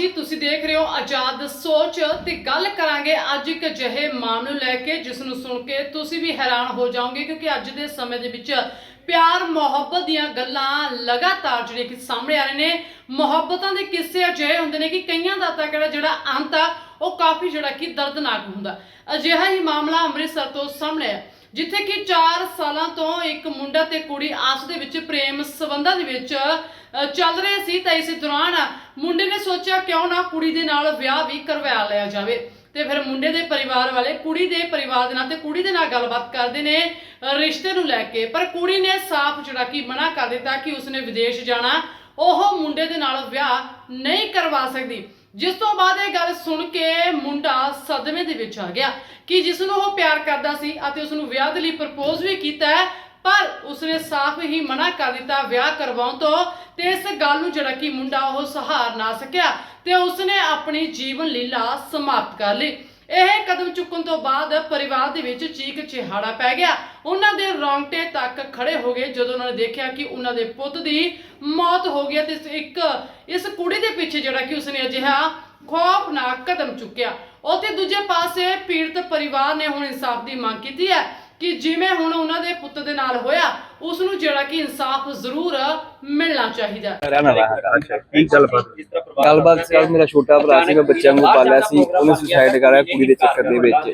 ਜੀ, ਤੁਸੀਂ ਦੇਖ ਰਹੇ ਹੋ ਆਜ਼ਾਦ ਸੋਚ ਤੇ ਗੱਲ ਕਰਾਂਗੇ ਅੱਜ ਇੱਕ ਅਜਿਹੇ ਮਾਮਲੇ ਲੈ ਕੇ, ਜਿਸ ਨੂੰ ਸੁਣ ਕੇ ਤੁਸੀਂ ਵੀ ਹੈਰਾਨ ਹੋ ਜਾਓਗੇ, ਕਿਉਂਕਿ ਅੱਜ ਦੇ ਸਮੇਂ ਦੇ ਵਿੱਚ ਪਿਆਰ, ਮੁਹੱਬਤ ਦੀਆਂ ਗੱਲਾਂ ਲਗਾਤਾਰ ਜਿਹੜੀਆਂ ਕਿ ਸਾਹਮਣੇ ਆ ਰਹੇ ਨੇ, ਮੁਹੱਬਤਾਂ ਦੇ ਕਿੱਸੇ ਅਜਿਹੇ ਹੁੰਦੇ ਨੇ ਕਿ ਕਈਆਂ ਦਾ ਤਾਂ ਕਿਹੜਾ ਜਿਹੜਾ ਅੰਤ ਆ, ਉਹ ਕਾਫੀ ਜਿਹੜਾ ਕਿ ਦਰਦਨਾਕ ਹੁੰਦਾ। ਅਜਿਹਾ ਹੀ ਮਾਮਲਾ ਅੰਮ੍ਰਿਤਸਰ ਤੋਂ ਸਾਹਮਣੇ ਆ, ਜਿੱਥੇ ਕਿ 4 ਸਾਲਾਂ ਤੋਂ ਇੱਕ ਮੁੰਡਾ ਤੇ ਕੁੜੀ ਆਸ ਦੇ ਵਿੱਚ ਪ੍ਰੇਮ ਸਬੰਧਾਂ ਦੇ ਵਿੱਚ ਚੱਲ ਰਹੇ ਸੀ ਤਾਂ ਇਸ ਦੌਰਾਨ ਮੁੰਡੇ ਨੇ ਸੋਚਿਆ ਕਿਉਂ ਨਾ ਕੁੜੀ ਦੇ ਨਾਲ ਵਿਆਹ ਵੀ ਕਰਵਾ ਲਿਆ ਜਾਵੇ। ਤੇ ਫਿਰ ਮੁੰਡੇ ਦੇ ਪਰਿਵਾਰ ਵਾਲੇ ਕੁੜੀ ਦੇ ਪਰਿਵਾਰ ਦੇ ਨਾਲ ਤੇ ਕੁੜੀ ਦੇ ਨਾਲ ਗੱਲਬਾਤ ਕਰਦੇ ਨੇ ਰਿਸ਼ਤੇ ਨੂੰ ਲੈ ਕੇ। ਪਰ ਕੁੜੀ ਨੇ ਸਾਫ਼ ਜਿਹੜਾ ਕਿ ਮਨਾ ਕਰ ਦਿੱਤਾ ਕਿ ਉਸਨੇ ਵਿਦੇਸ਼ ਜਾਣਾ, ਉਹ ਮੁੰਡੇ ਦੇ ਨਾਲ ਵਿਆਹ ਨਹੀਂ ਕਰਵਾ ਸਕਦੀ। ਜਿਸ ਤੋਂ ਬਾਅਦ ਇਹ ਗੱਲ ਸੁਣ ਕੇ ਮੁੰਡਾ ਸਦਮੇ ਦੇ ਵਿੱਚ ਆ ਗਿਆ ਕਿ ਜਿਸ ਨੂੰ ਉਹ ਪਿਆਰ ਕਰਦਾ ਸੀ ਅਤੇ ਉਸ ਨੂੰ ਵਿਆਹ ਦੇ ਲਈ ਪ੍ਰਪੋਜ਼ ਵੀ ਕੀਤਾ ਪਰ ਉਸਨੇ ਸਾਫ਼ ਹੀ ਮਨਾ ਕਰ ਦਿੱਤਾ ਵਿਆਹ ਕਰਵਾਉਣ ਤੋਂ ਤੇ ਇਸ ਗੱਲ ਨੂੰ ਜਿਹੜਾ ਕਿ ਮੁੰਡਾ ਉਹ ਸਹਾਰ ਨਾ ਸਕਿਆ ਤੇ ਉਸਨੇ ਆਪਣੀ ਜੀਵਨ ਲੀਲਾ ਸਮਾਪਤ ਕਰ ਲਈ। ਇਹ ਕਦਮ ਚੁੱਕਣ ਤੋਂ ਬਾਅਦ ਪਰਿਵਾਰ ਦੇ ਵਿੱਚ ਚੀਕ ਚਿਹਾੜਾ ਪੈ ਗਿਆ। ਉਹਨਾਂ ਦੇ ਰੌਂਗਟੇ ਤੱਕ ਖੜੇ ਹੋ ਗਏ ਜਦੋਂ ਉਹਨਾਂ ਨੇ ਦੇਖਿਆ ਕਿ ਉਹਨਾਂ ਦੇ ਪੁੱਤ ਦੀ ਮੌਤ ਹੋ ਗਈ ਤੇ ਇੱਕ ਇਸ ਕੁੜੀ ਦੇ ਪਿੱਛੇ ਜਿਹੜਾ ਕਿ ਉਸਨੇ ਅਜਿਹਾ ਖੌਫਨਾਕ ਕਦਮ ਚੁੱਕਿਆ। ਉੱਥੇ ਦੂਜੇ ਪਾਸੇ ਪੀੜਤ ਪਰਿਵਾਰ ਨੇ ਹੁਣ ਇਨਸਾਫ ਦੀ ਮੰਗ ਕੀਤੀ ਹੈ। ਕਿ ਜਿਵੇਂ ਹੁਣ ਉਹਨਾਂ ਦੇ ਪੁੱਤ ਦੇ ਨਾਲ ਹੋਇਆ ਉਸ ਨੂੰ ਜਿਹੜਾ ਕਿ ਇਨਸਾਫ ਜ਼ਰੂਰ ਮਿਲਣਾ ਚਾਹੀਦਾ ਰਹਿਣਾ ਵਾ ਅੱਛਾ ਕੀ ਗੱਲਬਾਤ? ਗੱਲਬਾਤ ਸੀ ਮੇਰਾ ਛੋਟਾ ਭਰਾ ਸੀ ਮੈਂ ਬੱਚਿਆਂ ਨੂੰ ਪਾਲਿਆ ਸੀ ਉਹਨੇ ਸੁਸਾਈਡ ਕਰਿਆ ਕੁੜੀ ਦੇ ਚੱਕਰ ਦੇ ਵਿੱਚ।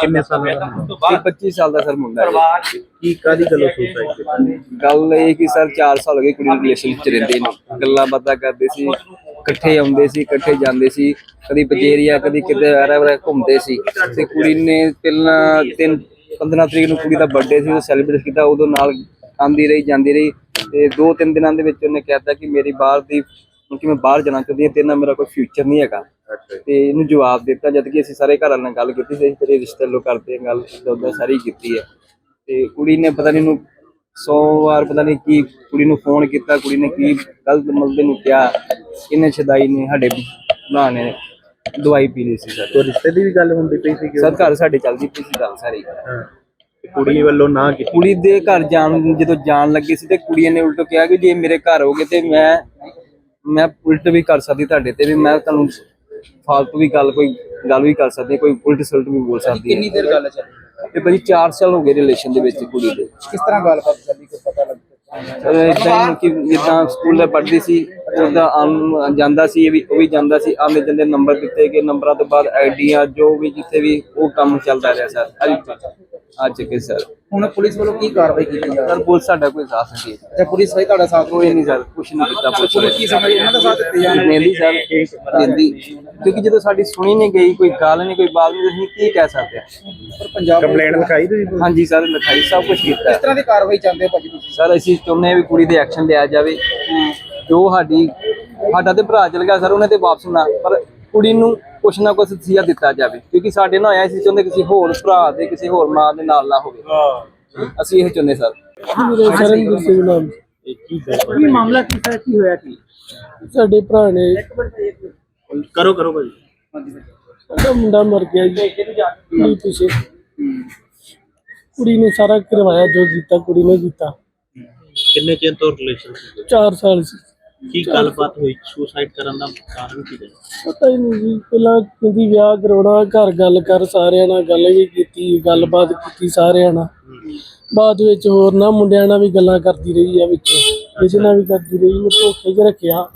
ਕਿੰਨੇ ਸਾਲਾਂ ਦਾ ਇਹ 25 ਸਾਲ ਦਾ ਸਰ ਮੁੰਡਾ ਹੈ। ਕੀ ਕਾਦੀ ਗੱਲੋਂ ਸੁਸਾਈਡ ਕੀਤੀ? ਗੱਲ ਇਹ ਕਿ ਸਰ 4 ਸਾਲ ਹੋ ਗਏ ਕੁੜੀ ਨੂੰ ਰਿਲੇਸ਼ਨ ਚ ਰਹਿੰਦੇ ਨੇ। ਗੱਲਾਂ ਬਾਤਾਂ ਕਰਦੇ ਸੀ ਇਕੱਠੇ ਆਉਂਦੇ ਸੀ ਇਕੱਠੇ ਜਾਂਦੇ ਸੀ ਕਦੀ ਬਜੇਰੀਆ ਕਦੀ ਕਿਤੇ ਆਰਾ ਵਰਾ ਘੁੰਮਦੇ ਸੀ। ਤੇ ਕੁੜੀ ਨੇ ਪਹਿਲਾਂ ਤਿੰਨ 15 ਤਰੀਕ ਨੂੰ ਕੁੜੀ ਦਾ ਬਰਥਡੇ ਸੀ ਉਹ ਸੈਲੀਬ੍ਰੇਟ ਕੀਤਾ ਉਦੋਂ ਨਾਲ ਆਂਦੀ ਰਹੀ ਜਾਂਦੀ ਰਹੀ ਤੇ ਦੋ ਤਿੰਨ ਦਿਨਾਂ ਦੇ ਵਿੱਚ ਉਹਨੇ ਕਹਿਤਾ ਕਿ ਮੇਰੀ ਬਾਹਰ ਦੀ ਕਿ ਮੈਂ ਬਾਹਰ ਜਾਣਾ ਚਾਹੁੰਦੀ ਹਾਂ ਤੇਰੇ ਨਾਲ ਮੇਰਾ ਕੋਈ ਫਿਊਚਰ ਨਹੀਂ ਹੈਗਾ। ਤੇ ਇਹਨੂੰ ਜਵਾਬ ਦਿੱਤਾ ਜਦ ਕਿ ਅਸੀਂ ਸਾਰੇ ਘਰਾਂ ਨਾਲ ਗੱਲ ਕੀਤੀ ਸੀ ਤੇਰੇ ਰਿਸ਼ਤੇ ਲੋ ਕਰਦੇ ਹਾਂ ਗੱਲ ਉਹਦਾ ਸਾਰੀ ਕੀਤੀ ਹੈ। ਤੇ ਕੁੜੀ ਨੇ ਪਤਾ ਨਹੀਂ ਇਹਨੂੰ 100 ਵਾਰ ਪਤਾ ਨਹੀਂ ਕੀ ਕੁੜੀ ਨੂੰ ਫੋਨ ਕੀਤਾ ਕੁੜੀ ਨੇ ਕੀ ਗਲਤ ਮਲਦੇ ਨੂੰ ਕਿਹਾ ਇਹਨੇ ਛਦਾਈ ਨੇ ਸਾਡੇ ਭਰਾ ਨੇ ਦਵਾਈ ਪੀ ਲਈ ਸੀ ਸਰ ਤੋ ਰਿਸ਼ਤੇ ਦੀ ਵੀ ਗੱਲ ਹੁੰਦੀ ਪਈ ਸੀ ਸਰ ਘਰ ਸਾਡੇ ਚੱਲਦੀ ਪਈ ਸੀ ਗੱਲ ਸਾਰੀ। ਕੁੜੀ ਵੱਲੋਂ ਨਾ ਕੀਤੀ। ਕੁੜੀ ਦੇ ਘਰ ਜਾਣ ਜਦੋਂ ਜਾਣ ਲੱਗੀ ਸੀ ਤੇ ਕੁੜੀ ਨੇ ਉਲਟ ਕਿਹਾ ਕਿ ਜੇ ਮੇਰੇ ਘਰ ਹੋਗੇ ਤੇ ਮੈਂ ਮੈਂ ਉਲਟ ਵੀ ਕਰ ਸਕਦੀ ਤੁਹਾਡੇ ਤੇ ਵੀ ਮੈਂ ਤੁਹਾਨੂੰ ਫਾਲਤੂ ਵੀ ਗੱਲ ਕੋਈ ਗੱਲ ਵੀ ਕਰ ਸਕਦੀ ਕੋਈ ਉਲਟ ਸਲਟ ਵੀ ਬੋਲ ਸਕਦੀ ਕਿੰਨੀ ਦੇਰ ਗੱਲ ਚੱਲੀ? ਤੇ ਭਾਜੀ 4 ਸਾਲ ਹੋ ਗਏ ਰਿਲੇਸ਼ਨ ਦੇ ਵਿੱਚ ਕੁੜੀ ਦੇ। ਕਿਸ ਤਰ੍ਹਾਂ ਗੱਲਬਾਤ ਚੱਲੀ? ਕੋਈ ਪਤਾ ਲੱਗਦਾ ਇਦਾਂ ਕਿ ਜਿੱਦਾਂ ਸਕੂਲ ਦੇ ਪੜ੍ਹਦੀ ਸੀ ਉਹਦਾ ਆਮ ਜਾਂਦਾ ਸੀ ਇਹ ਵੀ ਉਹ ਵੀ ਜਾਂਦਾ ਸੀ। ਆਉਂਦੇ ਜਾਂਦੇ ਨੰਬਰ ਦਿੱਤੇ ਗਏ ਨੰਬਰਾਂ ਤੋਂ ਬਾਅਦ ਆਈਡੀਆਂ ਜੋ ਵੀ ਜਿੱਥੇ ਵੀ ਉਹ ਕੰਮ ਚੱਲਦਾ ਰਿਹਾ ਸਰ। ਅੱਜ ਅੱਜ ਕੇ ਸਰ। ਹੁਣ ਪੁਲਿਸ ਵੱਲੋਂ ਕੀ ਕਾਰਵਾਈ ਕੀਤੀ ਜਾ ਰਹੀ ਸਰ ਪੁਲਿਸ ਸਾਡਾ ਕੋਈ ਸਾਥ ਨਹੀਂ ਦੇ ਹੈ ਪੁਲਿਸ ਵੀ ਤੁਹਾਡਾ ਸਾਥ ਕੋਈ ਨਹੀਂ ਸਰ। ਕੁਛ ਨਹੀਂ ਕੀਤਾ ਪੁਲਿਸ ਕੀ ਸਮਝ ਇਹਨਾਂ ਦਾ ਸਾਥ ਦਿੱਤੇ ਜਾ ਦਿੰਦੀ ਸਰ। ਦਿੰਦੀ। ਕਿਉਂਕਿ ਜਦੋਂ ਸਾਡੀ ਸੁਣੀ ਨਹੀਂ ਗਈ ਕੋਈ ਗੱਲ ਨਹੀਂ ਕੋਈ ਬਾਤ ਨਹੀਂ ਅਸੀਂ ਕੀ ਕਹਿ ਸਕਦੇ ਹਾਂ? ਪਰ ਪੰਜਾਬ ਕੰਪਲੇਂਟ ਲਿਖਾਈ ਤੁਸੀਂ ਹਾਂਜੀ ਸਰ ਲਿਖਾਈ ਸਭ ਕੁਝ ਕੀਤਾ। ਕਿਸ ਤਰ੍ਹਾਂ ਦੀ ਕਾਰਵਾਈ ਚਾਹੁੰਦੇ ਭਾਜੀ ਤੁਸੀਂ? ਸਰ ਅਸੀਂ ਚਾਹੁੰਦੇ ਵੀ ਕੁੜੀ ਦੇ ਐਕਸ਼ਨ ਲਿਆ ਜਾਵੇ। ਜੋ ਸਾਡੀ ਸਾਡਾ ਤੇ ਭਰਾ ਚਲ ਗਿਆ ਸਰ ਉਹਨੇ ਤੇ ਵਾਪਸ ਨਾ ਪਰ ਕੁੜੀ ਨੂੰ ਕੁਛ ਨਾ ਕੁਛ ਸਿਆ ਦਿੱਤਾ ਜਾਵੇ ਕਿਉਂਕਿ ਸਾਡੇ ਨਾਲ ਆਇਆ ਸੀ ਚਾਹੁੰਦੇ ਕਿਸੇ ਹੋਰ ਭਰਾ ਦੇ ਕਿਸੇ ਹੋਰ ਮਾਂ ਦੇ ਨਾਲ ਨਾ ਹੋਵੇ। ਅਸੀਂ ਇਹ ਚਾਹੁੰਦੇ ਸਰ। ਸ਼ਰਨਜੀਤ ਸਿੰਘ ਨਾਮ ਕੀ ਮਾਮਲਾ ਕੀ ਹੈ ਕੀ ਹੋਇਆ ਕੀ? ਸਾਡੇ ਭਰਾ ਨੇ ਕਰੋ ਕਰੋ ਭਾਈ ਸਾਡਾ ਮੁੰਡਾ ਮਰ ਗਿਆ ਜੀ। ਨਹੀਂ ਪਿੱਛੇ। ਕੁੜੀ ਨੇ ਸਾਰਾ ਕਰਵਾਇਆ ਜੋ ਕੀਤਾ ਕੁੜੀ ਨੇ ਕੀਤਾ। ਕਿੰਨੇ ਚਿਰ ਤੋਂ ਰਿਲੇਸ਼ਨ ਸੀ? 4 ਸਾਲ ਸੀ। ਕੀ ਗੱਲਬਾਤ ਹੋਈ? ਸੁਸਾਈਡ ਕਰਨ ਦਾ ਕਾਰਨ ਕੀ ਹੈ ਪਤਾ ਹੀ ਨਹੀਂ ਜੀ। ਪਹਿਲਾਂ ਕਹਿੰਦੀ ਵਿਆਹ ਕਰਾਉਣਾ ਘਰ ਗੱਲ ਕਰ ਸਾਰਿਆਂ ਨਾਲ ਗੱਲ ਵੀ ਕੀਤੀ ਗੱਲਬਾਤ ਕੀਤੀ ਸਾਰਿਆਂ ਨਾਲ। ਬਾਅਦ ਵਿੱਚ ਹੋਰ ਨਾ ਮੁੰਡਿਆਂ ਨਾਲ ਵੀ ਗੱਲਾਂ ਕਰਦੀ ਰਹੀ ਆ ਵਿੱਚ। ਇਹਦੇ ਨਾਲ ਵੀ ਕਰਦੀ ਰਹੀ ਮੈਂ ਧੋਖੇ 'ਚ ਰੱਖਿਆ।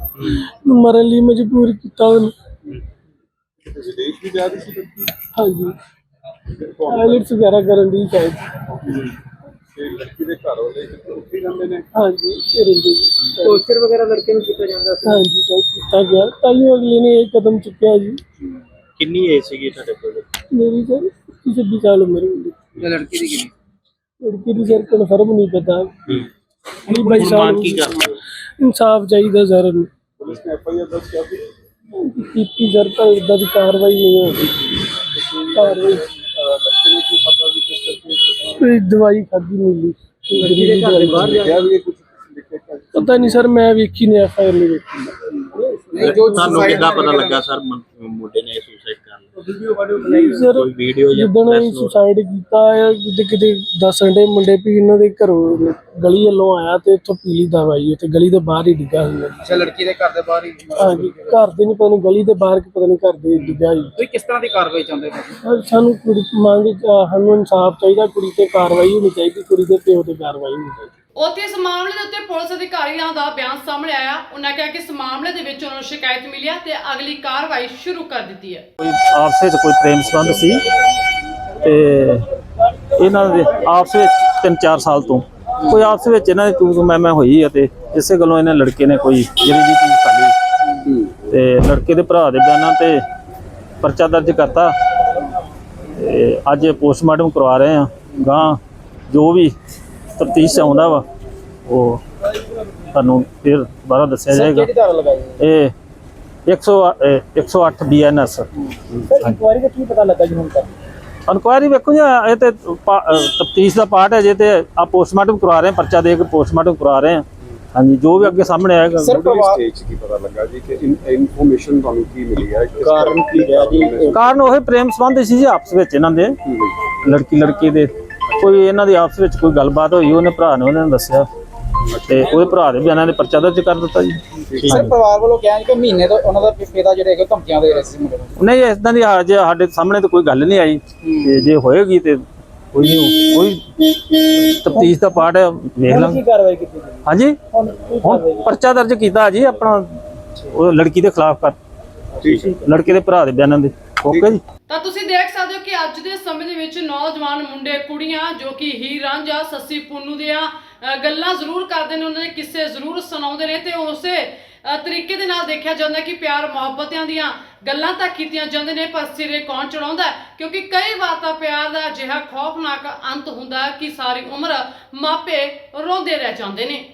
ਮਰਨ ਲਈ ਮਜਬੂਰ ਕੀਤਾ ਉਹਨੂੰ। ਹਾਂਜੀ। ਆਇਲਟਸ ਵਗੈਰਾ ਕਰਨ ਦੀ ਸ਼ਾਇਦ। ਹਾਂਜੀ ਇਹ ਰਹਿੰਦੇ ਜੀ ਟੋਰਚਰ ਵਗੈਰਾ ਲੜਕੇ ਨੂੰ ਕੀਤਾ ਜਾਂਦਾ ਸੀ? ਹਾਂਜੀ ਤਾਂ ਕੀਤਾ ਗਿਆ। ਤਾਈਓ ਅਗਲੇ ਨੇ ਇਹ ਕਦਮ ਚੁੱਕਿਆ ਜੀ। ਕਿੰਨੀ ਏਜ ਸੀਗੀ ਤੁਹਾਡੇ ਕੋਲ? ਮੇਰੀ ਸਰ 26 ਸਾਲ ਉਮਰ ਹੁੰਦੀ। ਇਹ ਲੜਕੀ ਦੀ ਕਿੰਨੀ? ਲੜਕੀ ਦੀ ਸਰ ਕਨਫਰਮ ਨਹੀਂ ਪਤਾ। ਨਹੀਂ ਬਾਈ ਕੀ ਇਨਸਾਫ ਚਾਹੀਦਾ ਸਰ ਨੂੰ। ਕੀਤੀ ਸਰ ਤਾਂ ਇਦਾਂ ਦੀ ਕਾਰਵਾਈ ਨਹੀਂ ਹੋਈ। ਕਾਰਵਾਈ ਕੋਈ ਦਵਾਈ ਖਾਦੀ ਮਿਲੀ ਲੜਕੀ ਦੇ ਘਰ ਦੇ ਬਾਹਰ ਜਾ ਪਤਾ ਨਹੀਂ ਸਰ ਮੈਂ ਵੇਖੀ ਨਹੀਂ ਐਫ ਆਈ ਆਰ ਨਹੀਂ ਵੇਖੀ। ਨਹੀਂ ਜੋ ਤੁਹਾਨੂੰ ਕਿੱਦਾਂ ਪਤਾ ਲੱਗਾ ਸਰ ਮੁੰਡੇ ਨੇ ਸੁਸਾਈਡ ਕਰ ਲਿਆ ਸਰ ਕੋਈ ਵੀਡੀਓ ਜਾਂ ਜਿੱਦਣ press ਅਸੀਂ note? ਸੁਸਾਈਡ ਕੀਤਾ ਤਾਂ ਕਿਤੇ ਕਿਤੇ ਦੱਸਣ ਦੇ ਮੁੰਡੇ ਵੀ ਇਹਨਾਂ ਦੇ ਘਰੋਂ ਗਲੀ ਵੱਲੋਂ ਆਇਆ ਤੇ ਇੱਥੋਂ ਪੀਲੀ ਦਵਾਈ ਉੱਥੇ ਗਲੀ ਦੇ ਬਾਹਰ ਹੀ ਡਿੱਗਾ ਸੀ। ਅੱਛਾ ਲੜਕੀ ਦੇ ਘਰ ਦੇ ਬਾਹਰ ਹੀ ਹਾਂਜੀ ਘਰ ਦੇ ਨਹੀਂ ਪਤਾ ਨਹੀਂ ਗਲੀ ਦੇ ਬਾਹਰ ਕਿ ਪਤਾ ਨਹੀਂ ਘਰ ਦੇ ਡਿੱਗਾ ਤੁਸੀਂ ਕਿਸ ਤਰ੍ਹਾਂ ਦੀ ਕਾਰਵਾਈ ਚਾਹੁੰਦੇ ਹੋ? ਅਹ ਸਾਨੂੰ ਕੁੜੀ ਮੰਗ ਸਾਨੂੰ ਇਨਸਾਫ ਚਾਹੀਦਾ ਕੁੜੀ ਤੇ ਕਾਰਵਾਈ ਹੋਣੀ ਚਾਹੀਦੀ ਕੁੜੀ ਦੇ ਪਿਓ ਤੇ ਕਾਰਵਾਈ ਹੋਣੀ ਚਾਹੀਦੀ। ਉੱਥੇ ਇਸ ਮਾਮਲੇ ਦੇ ਉੱਤੇ ਪੁਲਿਸ ਅਧਿਕਾਰੀਆਂ ਦਾ ਬਿਆਨ ਸਾਹਮਣੇ ਆਇਆ। ਉਹਨਾਂ ਕਿਹਾ ਕਿ ਇਸ ਮਾਮਲੇ ਦੇ ਵਿੱਚ ਉਹਨਾਂ ਨੂੰ ਸ਼ਿਕਾਇਤ ਮਿਲੀ ਹੈ ਤੇ ਅਗਲੀ ਕਾਰਵਾਈ ਸ਼ੁਰੂ ਕਰ ਦਿੱਤੀ ਹੈ ਕੋਈ ਆਪਸ ਵਿੱਚ ਕੋਈ ਪ੍ਰੇਮ ਸੰਬੰਧ ਸੀ? ਤੇ ਇਹਨਾਂ ਦੇ ਆਪਸ ਵਿੱਚ 3-4 ਸਾਲ ਤੋਂ। ਕੋਈ ਆਪਸ ਵਿੱਚ ਇਹਨਾਂ ਦੀ ਤੂੰ ਮੈਂ ਮੈਂ ਹੋਈ ਆ ਤੇ ਇਸੇ ਗੱਲੋਂ ਇਹਨਾਂ ਲੜਕੇ ਨੇ ਕੋਈ ਜਿਹੜੀ ਜੀ ਚੀਜ਼ ਕਰ ਲਈ। ਤੇ ਲੜਕੇ ਦੇ ਭਰਾ ਦੇ ਬਿਆਨਾਂ ਤੇ ਪਰਚਾ ਦਰਜ ਕਰਤਾ। ਤੇ ਅੱਜ ਪੋਸਟਮਾਰਟਮ ਕਰਵਾ ਰਹੇ ਆ। ਗਾਂ ਜੋ ਵੀ ਤਫਤੀਸ਼ ਆਉਂਦਾ ਵਾ। ਉਹ ਤੁਹਾਨੂੰ ਫਿਰ ਦੁਬਾਰਾ ਦੱਸਿਆ ਜਾਏਗਾ। ਕਿਹੜੀ ਧਾਰਾ ਲਗਾਈ ਇਹ 100 ਇਹ 108 ਬੀਐਨਐਸ ਸਰ ਇਨਕੁਆਇਰੀ ਦਾ ਕੀ ਪਤਾ ਲੱਗਾ ਜੀ ਹੁਣ ਤੱਕ? ਇਨਕੁਆਇਰੀ ਵੇਖੋ ਜੀ ਇਹ ਤੇ ਤਫਤੀਸ਼ ਦਾ ਪਾਰਟ ਹੈ ਜੇ ਤੇ ਆ ਪੋਸਟਮਾਰਟਮ ਕਰਵਾ ਰਹੇ ਹਾਂ ਪਰਚਾ ਦੇ ਕੇ ਪੋਸਟਮਾਰਟਮ ਕਰਵਾ ਰਹੇ ਹਾਂ। ਹਾਂਜੀ ਜੋ ਵੀ ਅੱਗੇ ਸਾਹਮਣੇ ਆਏਗਾ। ਸਰ ਸਟੇਜ ਕੀ ਪਤਾ ਲੱਗਾ ਜੀ ਕਿ ਇਨਫੋਰਮੇਸ਼ਨ ਤੁਹਾਨੂੰ ਕੀ ਮਿਲੀ ਹੈ? ਕਿਸ ਕਾਰਨ ਕੀ ਹੈ ਜੀ? ਕਾਰਨ ਉਹ ਪ੍ਰੇਮ ਸੰਬੰਧ ਸੀ ਜੀ ਆਪਸ ਵਿੱਚ ਇਹਨਾਂ ਦੇ। ਲੜਕੀ ਲੜਕੀ ਦੇ। ਕੋਈ ਇਹਨਾਂ ਦੀ ਆਪਸ ਵਿੱਚ ਕੋਈ ਗੱਲਬਾਤ ਹੋਈ ਉਹਨੇ ਭਰਾ ਨੇ ਉਹਨਾਂ ਨੂੰ ਦੱਸਿਆ। ਤੇ ਉਹਦੇ ਭਰਾ ਦੇ ਬਿਆਨਾਂ ਦੇ ਪਰਚਾ ਦਰਜ ਕਰ ਦਿੱਤਾ ਜੀ। ਸਰ ਪਰਿਵਾਰ ਵੱਲੋਂ ਕਿਹਾ ਜੀ ਕਿ ਮਹੀਨੇ ਤੋਂ ਉਹਨਾਂ ਦਾ ਪਿਤਾ ਜਿਹੜੇ ਹੈਗੇ ਧਮਕੀਆਂ ਦੇ ਰਹੇ ਸੀ ਮੁੰਡੇ ਨੂੰ। ਨਹੀਂ ਇਦਾਂ ਦੀ ਅੱਜ ਸਾਡੇ ਸਾਹਮਣੇ ਤਾਂ ਕੋਈ ਗੱਲ ਨਹੀਂ ਆਈ। ਤੇ ਜੇ ਹੋਏਗੀ ਤੇ ਕੋਈ ਨਹੀਂ ਕੋਈ ਤਫਤੀਸ਼ ਦਾ ਪਾਰਟ ਹੈ ਵੇਖ ਲਾਂਗੇ। ਕਾਰਵਾਈ ਕੀਤੀ ਜੀ ਹਾਂਜੀ? ਹੁਣ ਕੀ ਪਰਚਾ ਦਰਜ ਕੀਤਾ ਜੀ ਆਪਣਾ ਉਹ ਲੜਕੀ ਦੇ ਖਿਲਾਫ ਕਰ। ਲੜਕੇ ਦੇ ਭਰਾ ਦੇ ਬਿਆਨਾਂ ਦੇ। ਓਕੇ ਜੀ ਤਾਂ ਤੁਸੀਂ ਦੇਖ ਸਕਦੇ ਹੋ ਕਿ ਅੱਜ ਦੇ ਸਮੇਂ ਦੇ ਵਿੱਚ ਨੌਜਵਾਨ ਮੁੰਡੇ, ਕੁੜੀਆਂ ਜੋ ਕਿ ਹੀਰ ਰਾਂਝਾ ਸੱਸੀ ਪੁੰਨੂ ਦੀਆਂ ਗੱਲਾਂ ਜ਼ਰੂਰ ਕਰਦੇ ਨੇ, ਉਹਨਾਂ ਦੇ ਕਿੱਸੇ ਜ਼ਰੂਰ ਸੁਣਾਉਂਦੇ ਨੇ ਤੇ ਉਸੇ ਤਰੀਕੇ ਦੇ ਨਾਲ ਦੇਖਿਆ ਜਾਂਦਾ ਕਿ ਪਿਆਰ ਮੁਹੱਬਤਾਂ ਦੀਆਂ ਗੱਲਾਂ ਤਾਂ ਕੀਤੀਆਂ ਜਾਂਦੇ ਨੇ, ਪਰ ਸਿਰੇ ਕੌਣ ਚੜਾਉਂਦਾ? ਕਿਉਂਕਿ ਕਈ ਵਾਰ ਤਾਂ ਪਿਆਰ ਦਾ ਅਜਿਹਾ ਖੌਫਨਾਕ ਅੰਤ ਹੁੰਦਾ ਹੈ ਕਿ ਸਾਰੀ ਉਮਰ ਮਾਪੇ ਰੋਂਦੇ ਰਹਿ ਜਾਂਦੇ ਨੇ।